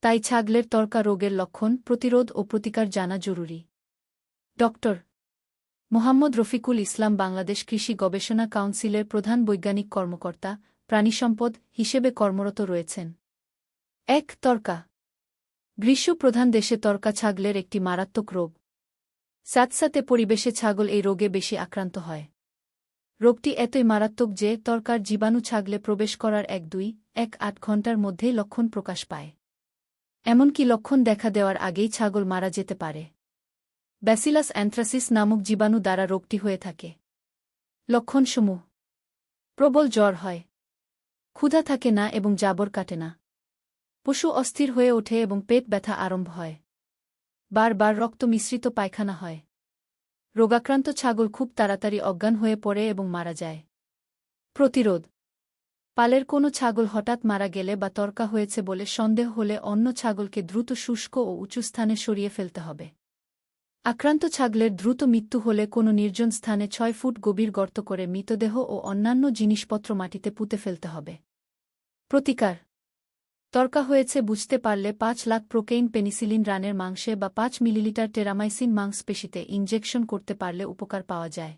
তাই ছাগলের তর্কা রোগের লক্ষণ, প্রতিরোধ ও প্রতিকার জানা জরুরি। ডক্টর মোহাম্মদ রফিকুল ইসলাম বাংলাদেশ কৃষি গবেষণা কাউন্সিলের প্রধান বৈজ্ঞানিক কর্মকর্তা, প্রাণিসম্পদ হিসেবে কর্মরত রয়েছেন। এক, তর্কা গ্রীষ্মপ্রধান দেশে তর্কা ছাগলের একটি মারাত্মক রোগ। সাথসাথে পরিবেশে ছাগল এই রোগে বেশি আক্রান্ত হয়। রোগটি এতই মারাত্মক যে তর্কার জীবাণু ছাগলে প্রবেশ করার এক দুই, এক আট ঘণ্টার মধ্যেই লক্ষণ প্রকাশ পায়। এমনকি লক্ষণ দেখা দেওয়ার আগেই ছাগল মারা যেতে পারে। ব্যাসিলাস অ্যান্থ্রাসিস নামক জীবাণু দ্বারা রোগটি হয়ে থাকে। লক্ষণসমূহ। প্রবল জ্বর হয়। ক্ষুধা থাকে না এবং জাবর কাটে না। পশু অস্থির হয়ে ওঠে এবং পেট ব্যথা আরম্ভ হয়। বারবার রক্ত মিশ্রিত পায়খানা হয়। রোগাক্রান্ত ছাগল খুব তাড়াতাড়ি অজ্ঞান হয়ে পড়ে এবং মারা যায়। প্রতিরোধ। পালের কোনো ছাগল হঠাৎ মারা গেলে বা তর্কা হয়েছে বলে সন্দেহ হলে অন্য ছাগলকে দ্রুত শুষ্ক ও উঁচু স্থানে সরিয়ে ফেলতে হবে। আক্রান্ত ছাগলের দ্রুত মৃত্যু হলে কোনো নির্জন স্থানে ছয় ফুট গভীর গর্ত করে মৃতদেহ ও অন্যান্য জিনিসপত্র মাটিতে পুঁতে ফেলতে হবে। প্রতিকার। তর্কা হয়েছে বুঝতে পারলে পাঁচ লাখ প্রোকেইন পেনিসিলিন রানের মাংসে বা পাঁচ মিলিলিটার টেরামাইসিন মাংসপেশিতে ইঞ্জেকশন করতে পারলে উপকার পাওয়া যায়।